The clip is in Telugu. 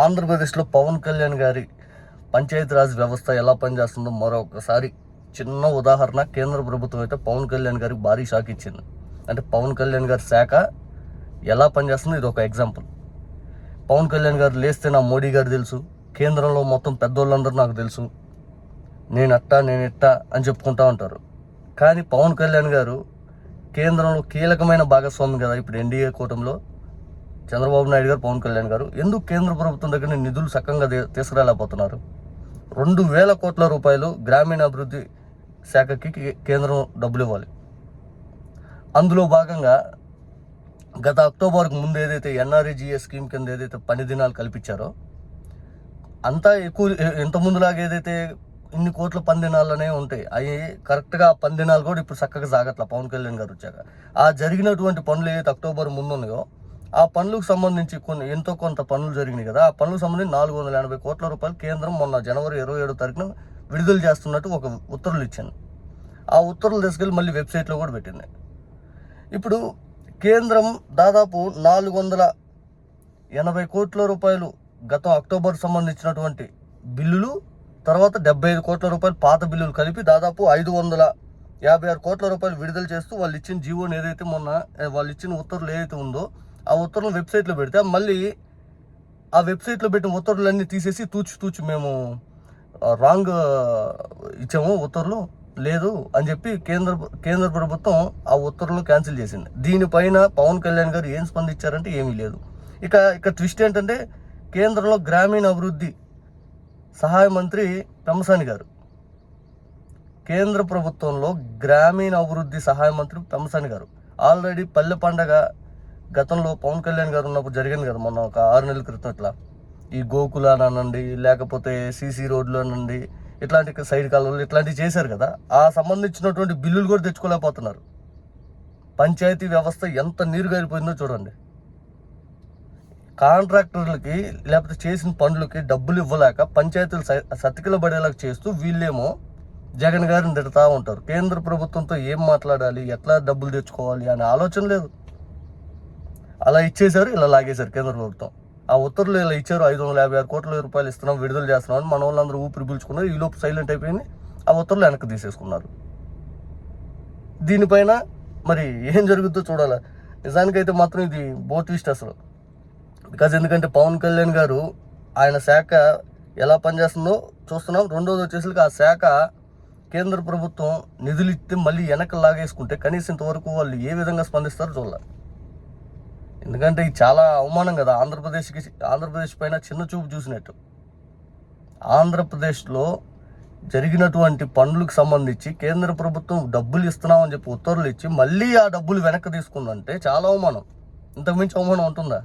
ఆంధ్రప్రదేశ్లో పవన్ కళ్యాణ్ గారి పంచాయతీరాజ్ వ్యవస్థ ఎలా పనిచేస్తుందో మరొకసారి చిన్న ఉదాహరణ. కేంద్ర ప్రభుత్వం అయితే పవన్ కళ్యాణ్ గారికి భారీ షాక్ ఇచ్చింది. అంటే పవన్ కళ్యాణ్ గారి శాఖ ఎలా పనిచేస్తుందో ఇది ఒక ఎగ్జాంపుల్. పవన్ కళ్యాణ్ గారు లేస్తే నా మోడీ గారు తెలుసు. కేంద్రంలో మొత్తం పెద్దోళ్ళందరూ నాకు తెలుసు. నేను అట్టా నేను ఇట్టా అని చెప్పుకుంటా ఉంటారు. కానీ పవన్ కళ్యాణ్ గారు కేంద్రంలో కీలకమైన భాగస్వామి కదా. ఇప్పుడు ఎన్డీఏ కూటమిలో చంద్రబాబు నాయుడు గారు పవన్ కళ్యాణ్ గారు ఎందుకు కేంద్ర ప్రభుత్వం దగ్గర నిధులు సక్కంగా తీసుకురాలేకపోతున్నారు? రెండు వేల కోట్ల రూపాయలు గ్రామీణాభివృద్ధి శాఖకి కేంద్రం డబ్బులు ఇవ్వాలి. అందులో భాగంగా గత అక్టోబర్కి ముందు ఏదైతే ఎన్ఆర్ఈజిఏ స్కీమ్ కింద ఏదైతే పని దినాలు కల్పించారో అంతా ఎక్కువ ఎ- ఇంత ముందులాగా ఏదైతే ఇన్ని కోట్ల పందినాలనే ఉంటాయి అవి కరెక్ట్గా ఆ పందినాలు కూడా ఇప్పుడు చక్కగా సాగట్ల పవన్ కళ్యాణ్ గారు వచ్చాక. ఆ జరిగినటువంటి పనులు ఏదైతే అక్టోబర్ ముందు ఉన్నాయో ఆ పనులకు సంబంధించి కొన్ని ఎంతో కొంత పనులు జరిగినాయి కదా. ఆ పనులకు సంబంధించి నాలుగు వందల ఎనభై కోట్ల రూపాయలు కేంద్రం మొన్న జనవరి ఇరవై ఏడో తారీఖున విడుదల చేస్తున్నట్టు ఒక ఉత్తర్వులు ఇచ్చింది. ఆ ఉత్తర్వులు తీసుకెళ్ళి మళ్ళీ వెబ్సైట్లో కూడా పెట్టింది. ఇప్పుడు కేంద్రం దాదాపు నాలుగు వందల ఎనభై కోట్ల రూపాయలు గత అక్టోబర్ సంబంధించినటువంటి బిల్లులు తర్వాత డెబ్బై ఐదు కోట్ల రూపాయలు పాత బిల్లులు కలిపి దాదాపు ఐదు వందల యాభై ఆరు కోట్ల రూపాయలు విడుదల చేస్తూ వాళ్ళు ఇచ్చిన జీవోని ఏదైతే మొన్న వాళ్ళు ఇచ్చిన ఉత్తర్వులు ఏదైతే ఉందో ఆ ఉత్తర్వులు వెబ్సైట్లో పెడితే మళ్ళీ ఆ వెబ్సైట్లో పెట్టిన ఉత్తర్వులన్నీ తీసేసి తూచి తూచి మేము రాంగ్ ఇచ్చాము ఉత్తర్వులు. లేదు అని చెప్పి కేంద్ర కేంద్ర ప్రభుత్వం ఆ ఉత్తర్వులు క్యాన్సిల్ చేసింది. దీనిపైన పవన్ కళ్యాణ్ గారు ఏం స్పందించారంటే ఏమీ లేదు. ఇక ఇక ట్విస్ట్ ఏంటంటే కేంద్రంలో గ్రామీణ అభివృద్ధి సహాయ మంత్రి తమసాని గారు. కేంద్ర ప్రభుత్వంలో గ్రామీణ అభివృద్ధి సహాయ మంత్రి తమసాని గారు. ఆల్రెడీ పల్లె పండగ గతంలో పవన్ కళ్యాణ్ గారు ఉన్నప్పుడు జరిగింది కదా మొన్న ఒక ఆరు నెలల క్రితం ఇట్లా. ఈ గోకులానండి లేకపోతే సీసీ రోడ్లు అనండి ఇట్లాంటి సైడ్ కాలువలు ఇట్లాంటివి చేశారు కదా. ఆ సంబంధించినటువంటి బిల్లులు కూడా తెచ్చుకోలేకపోతున్నారు. పంచాయతీ వ్యవస్థ ఎంత నీరు గారిపోయిందో చూడండి. కాంట్రాక్టర్లకి లేకపోతే చేసిన పనులకి డబ్బులు ఇవ్వలేక పంచాయతీలు స- సతికిల పడేలాగా చేస్తూ వీళ్ళేమో జగన్ గారిని తిడతా ఉంటారు. కేంద్ర ప్రభుత్వంతో ఏం మాట్లాడాలి ఎట్లా డబ్బులు తెచ్చుకోవాలి అనే ఆలోచన లేదు. అలా ఇచ్చేశారు ఇలా లాగేశారు కేంద్ర ప్రభుత్వం. ఆ ఉత్తర్వులు ఇలా ఇచ్చారు ఐదు వందల యాభై ఆరు కోట్ల రూపాయలు ఇస్తున్నాం విడుదల చేస్తున్నాం అని మన వాళ్ళందరూ ఊపిరి పీల్చుకున్నారు. ఈ లోపు సైలెంట్ అయిపోయింది. ఆ ఉత్తర్వులు వెనక్కి తీసేసుకున్నారు. దీనిపైన మరి ఏం జరుగుతుందో చూడాలి? నిజానికైతే మాత్రం ఇది బోట్ ట్విస్ట్ అసలు. బికాజ్ ఎందుకంటే పవన్ కళ్యాణ్ గారు ఆయన శాఖ ఎలా పనిచేస్తుందో చూస్తున్నాం. రెండోది వచ్చేసరికి ఆ శాఖ కేంద్ర ప్రభుత్వం నిధులు ఇస్తే మళ్ళీ వెనక్కి లాగేసుకుంటే కనీసం ఇంతవరకు వాళ్ళు ఏ విధంగా స్పందిస్తారో చూడాలి. ఎందుకంటే ఇది చాలా అవమానం కదా. ఆంధ్రప్రదేశ్కి ఆంధ్రప్రదేశ్ పైన చిన్న చూపు చూసినట్టు. ఆంధ్రప్రదేశ్లో జరిగినటువంటి పనులకు సంబంధించి కేంద్ర ప్రభుత్వం డబ్బులు ఇస్తున్నామని చెప్పి ఉత్తర్వులు ఇచ్చి మళ్ళీ ఆ డబ్బులు వెనక్కి తీసుకుందంటే చాలా అవమానం. ఇంతకుమించి అవమానం ఉంటుందా?